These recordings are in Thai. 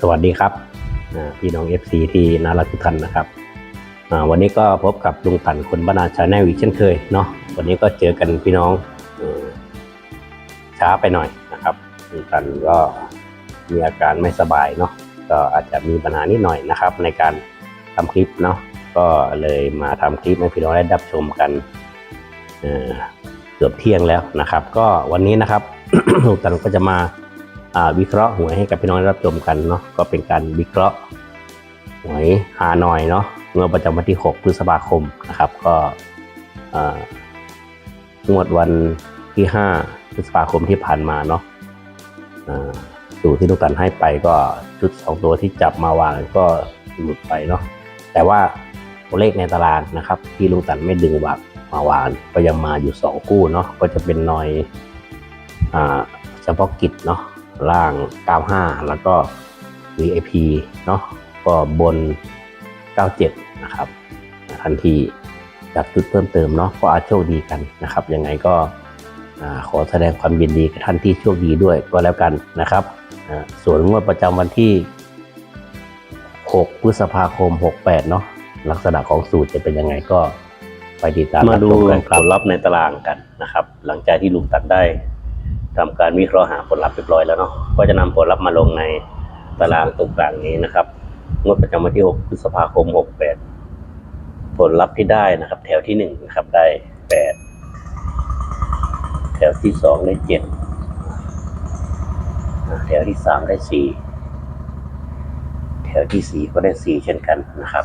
สวัสดีครับพี่น้อง FC ที่น่ารักทุกท่านนะครับวันนี้ก็พบกับลุงตันคนบ้านาชาแนลอีกเช่นเคยเนาะวันนี้ก็เจอกันพี่น้องอช้าไปหน่อยนะครับลุงตันก็มีอาการไม่สบายเนาะก็อาจจะมีปัญหานิดหน่อยนะครับ ในการทำคลิปเนาะก็เลยมาทำคลิปให้พี่น้องได้รับชมกันเกือบเที่ยงแล้วนะครับ ก็วันนี้นะครับลุงตันก็จะมา วิเคราะห์หวยให้กับพี่น้องได้รับชมกันเนาะก็เป็นการวิเคราะห์หวยฮานอยเนาะเมื่อประจำวันที่ 6 พฤษภาคมนะครับ ก็งวดวันที่ 5 พฤษภาคมที่ผ่านมาเนาะสูตรที่ลูกตันให้ไปก็ชุด 2 ตัวที่จับมาวางก็หลุดไปเนาะแต่ว่าตัวเลขในตารางนะครับ ที่ลุงตันไม่ดึงวางมาวางก็ยังมาอยู่ 2 คู่เนาะก็จะเป็นหน่อยอ่าเฉพาะกิจเนาะ ล่าง 95 แล้วก็ VIP เนาะก็บน 97 นะครับ ทันทีจากจุดเพิ่มเติมเนาะก็อาจโชคดีกันนะครับ ยังไงก็ขอแสดงความยินดีกับท่านที่โชคดีด้วยก็แล้วกันนะครับ ส่วนงวดประจำวันที่ 6 พฤษภาคม 68 เนาะลักษณะของสูตรจะเป็นยังไงก็ไปติดตามมาดูรับชกันผลลัพธ์ในตารางกันนะครับ หลังจากที่ลุงตัดได้ ทำการวิเคราะห์หาผลลัพธ์เรียบร้อยแล้วเนาะก็จะนำผลลัพธ์มาลงในตารางตรงกลางนี้นะครับงวดประจำวันที่ 6 พฤษภาคม 68 ผลลัพธ์ที่ได้นะครับ แถวที่ 1 นะครับได้ 8 แถวที่ 2 ได้ 7 แถวที่ 3 ได้ 4 แถวที่ 4 ก็ได้ 4 เช่นกันนะครับ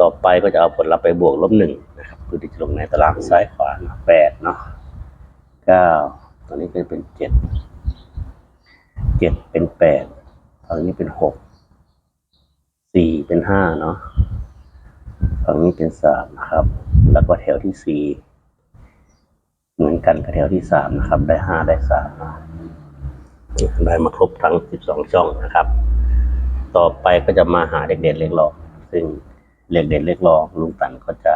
ต่อไปก็จะเอาผลลัพธ์ไปบวกลบหนึ่งนะครับเพื่อที่จะลงในตารางซ้ายขวาเนาะแปดเนาะเก้า นี้ก็เป็นเจ็ด เจ็ดเป็นแปดฝั่งนี้เป็นหก สี่เป็นห้าเนาะ ฝั่งนี้เป็นสามนะครับ แล้วก็แถวที่สี่เหมือนกันกับแถวที่สามนะครับ ได้ห้าได้สามนะได้มาครบทั้งสิบสองช่องนะครับ ต่อไปก็จะมาหาเด็กเด่นเล็กหลอกซึ่งเด็กเด่นเล็กหลอกลุงตันก็จะ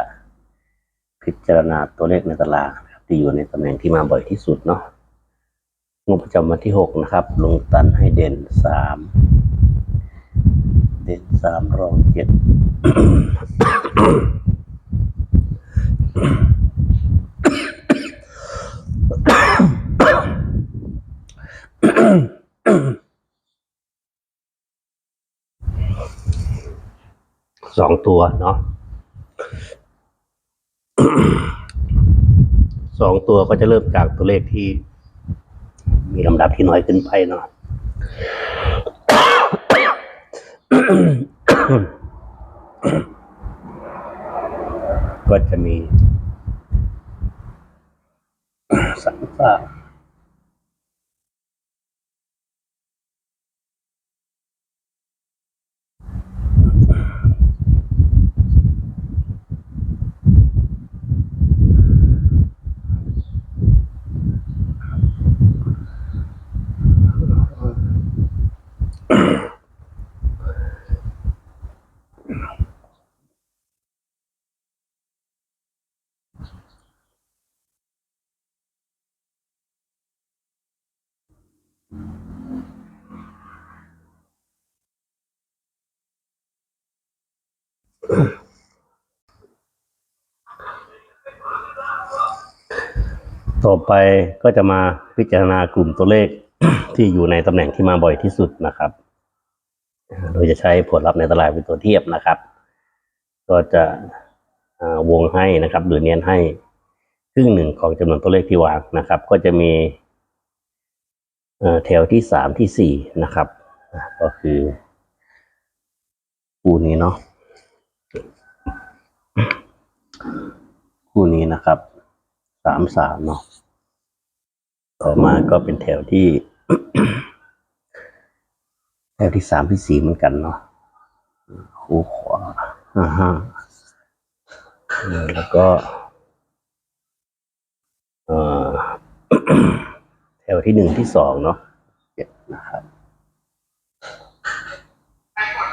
พิจารณาตัวเลขในตารางที่อยู่ในตำแหน่งที่มาบ่อยที่สุดเนาะ งวดประจำวันที่หกนะครับ ลงตันให้เด่นสามเด่นสามรองเจ็ดสองตัวเนาะสองตัวก็จะเริ่มจากตัวเลขที่ มีลำดับที่น้อยขึ้นไปเนาะก็จะมีสัมสาม ต่อไปก็จะมาพิจารณากลุ่มตัวเลขที่อยู่ในตำแหน่งที่มาบ่อยที่สุดนะครับ โดยจะใช้ผลลัพธ์ในตารางเป็นตัวเทียบนะครับ ก็จะวงให้นะครับหรือเนียนให้ครึ่งหนึ่งของจำนวนตัวเลขที่วางนะครับ ก็จะมีแถวที่สามที่สี่นะครับ ก็คือคู่นี้เนาะคู่นี้นะครับ สามสามเนาะต่อมาก็เป็นแถวที่ แถวที่สามที่สี่เหมือนกันเนาะคู่ขวาอ่าฮะแล้วก็เอ่อแถวที่หนึ่งที่สองเนาะเจ็ดนะครับ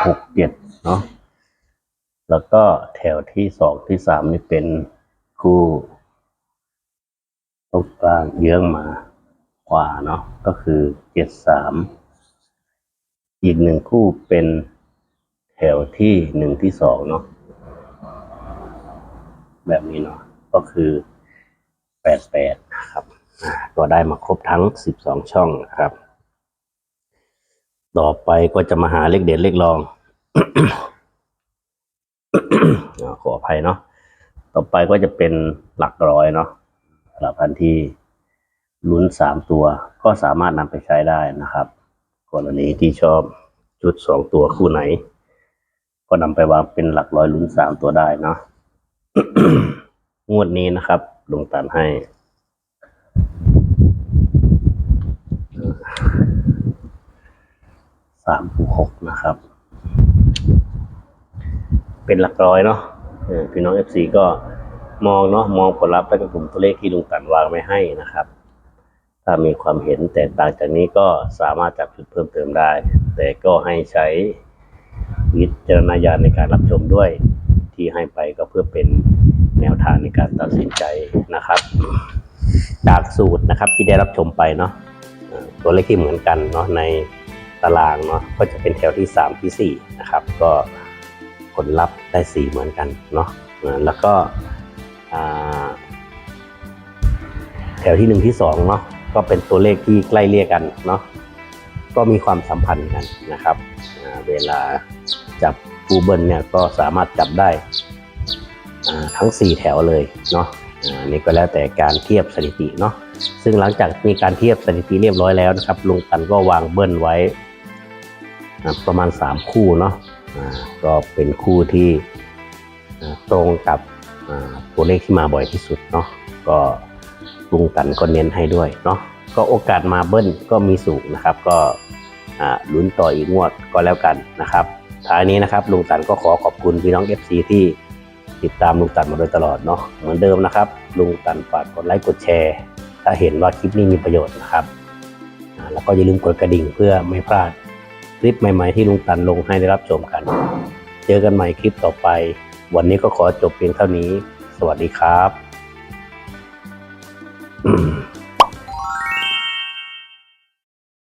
หกเจ็ดเนาะแล้วก็แถวที่สองที่สามนี่เป็นคู่ ตรงกลางเยื้องมาขวาเนาะก็คือเจ็ดสามอีกหนึ่งคู่เป็นแถวที่หนึ่งที่สองเนาะแบบนี้เนาะก็คือแปดแปดนะครับก็ได้มาครบทั้งสิบสองช่องนะครับ ต่อไปก็จะมาหาเลขเด่นเลขรองขออภัยเนาะต่อไปก็จะเป็นหลักร้อยเนาะ หรับพันที่ลุ้นสามตัว ก็สามารถนำไปใช้ได้นะครับ กรณีที่ชอบชุดสองตัวคู่ไหน ก็นำไปวางเป็นหลักร้อยลุ้นสามตัวได้เนาะงวดนี้นะครับลงตันให้สามคูหกนะครับ เป็นหลักร้อยเนาะพี่น้องเอฟซีก็ มองเนาะมองผลลัพธ์และกลุ่มตัวเลขที่ลุงตันวางไว้ให้นะครับ ถ้ามีความเห็นแตกต่างจากนี้ก็สามารถจับจุดเพิ่มเติมได้ แต่ก็ให้ใช้วิจารณญาณในการรับชมด้วยที่ให้ไปก็เพื่อเป็นแนวทางในการตัดสินใจนะครับ จากสูตรนะครับที่ได้รับชมไปเนาะตัวเลขที่เหมือนกันเนาะในตารางเนาะก็จะเป็นแถวที่ 3 ที่ 4 นะครับ ก็ผลลัพธ์ได้ 4 เหมือนกันเนาะแล้วก็ แถวที่1ที่2เนาะก็เป็นตัวเลขที่ใกล้เรียกกันเนาะก็มีความสัมพันธ์กันนะครับ เวลาจับคูเบิลเนี่ยก็สามารถจับได้ทั้ง 4 แถวเลยเนาะอ่านี่ก็แล้วแต่การเทียบสถิติเนาะซึ่งหลังจากมีการเทียบสถิติเรียบร้อยแล้วนะครับลุงตันก็วางเบิ้ลไว้ประมาณ 3 คู่เนาะก็เป็นคู่ที่ตรงกับ ตัวเลขที่มาบ่อยที่สุดเนาะก็ลุงตันก็เน้นให้ด้วยเนาะก็โอกาสมาเบิ้ลก็มีสูงนะครับ ก็ลุ้นต่ออีกงวดก็แล้วกันนะครับท้ายนี้นะครับลุงตันก็ขอขอบคุณพี่น้อง FC ที่ติดตามลุงตันมาโดยตลอดเนาะเหมือนเดิมนะครับ ลุงตันฝากกดไลค์กดแชร์ ถ้าเห็นว่าคลิปนี้มีประโยชน์นะครับแล้วก็อย่าลืมกดกระดิ่งเพื่อไม่พลาดคลิปใหม่ ๆ ที่ลุงตันลงให้ได้รับชมกัน เจอกันใหม่คลิปต่อไป วันนี้ก็ขอจบเพียงเท่านี้ สวัสดีครับ